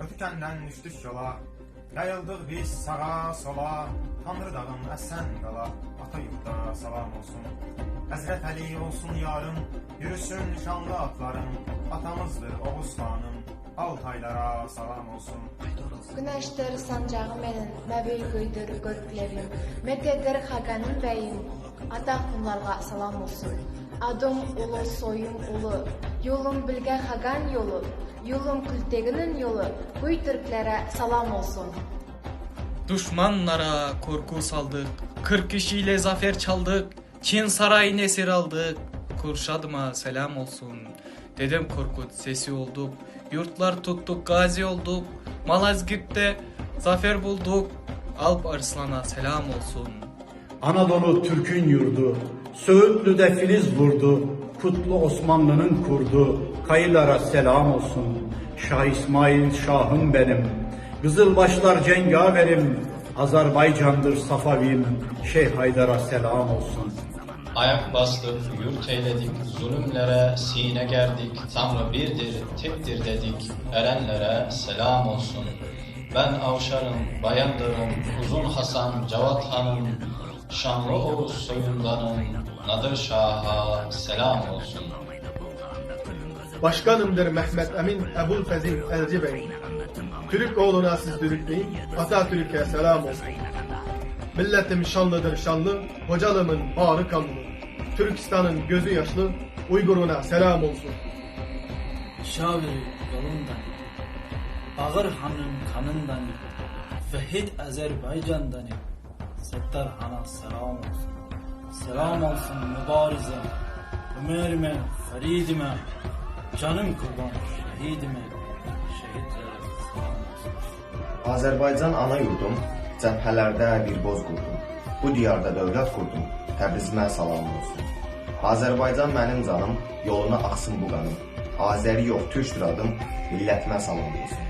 Ötükenden düştük yola. Yayıldık biz sağa sola. Tanrı dağın esen dala. Ata yurtta salam olsun. Hazret Ali olsun yarın. Yürüsün şanlı atların. Atamızdır Oğuz Hanım. Altaylara salam olsun. Güneştir sancağı menin, məbil göydür görüklerim. Metedir Hagan'ın beyim, atak bunlarga salam olsun. Adım ulu, soyum ulu, yolum bilge Hagan yolu, yolum külteginin yolu, Guy Türklere salam olsun. Düşmanlara korku saldık. 40 kişiyle zafer çaldık. Çin sarayını esir aldık. Kurşadıma selam olsun. Dedem Korkut sesi olduk. Yurtlar tuttuk, gazi olduk. Malazgirt'te zafer bulduk. Alp Arslan'a selam olsun. Anadolu Türk'ün yurdu, Söğütlü'de filiz vurdu, Kutlu Osmanlı'nın kurdu, kayılara selam olsun. Şah İsmail Şah'ım benim, Kızılbaşlar cengaverim, Azerbaycan'dır Safavim, Şeyh Haydar'a selam olsun. Ayak bastık, yurt eyledik, zulümlere sine gerdik. Tanrı birdir, tektir dedik, erenlere selam olsun. Ben Avşar'ım, Bayandır'ım, Uzun Hasan, Cavat Hanım, Şanlı Oğuz soyundanım, Nadir Şah'a selam olsun. Başkanımdır Mehmet Emin Ebul Fezil Elci Bey. Türk oğluna siz dürükleyim, Atatürk'e selam olsun. Milletim şanlıdır şanlı, hocalımın bağrı kanlı. Türkistan'ın gözü yaşlı, Uygur'una selam olsun. Şaviri yolundan, Ağır Han'ın kanından, Vahid Azerbaycan'dan, Settar Han'a selam olsun. Selam olsun mübarizem, Ömer'ime, Feridime, canım kurban şehidime, şehitlere selam olsun. Azərbaycan ana yurdum, cəbhələrdə bir boz qurdum. Bu diyarda dövlət qurdum, Təbrizimə salam olsun. Azərbaycan mənim canım, yoluna axsın bu qanım. Azəri yox, türkdür adım, millətimə salam olsun.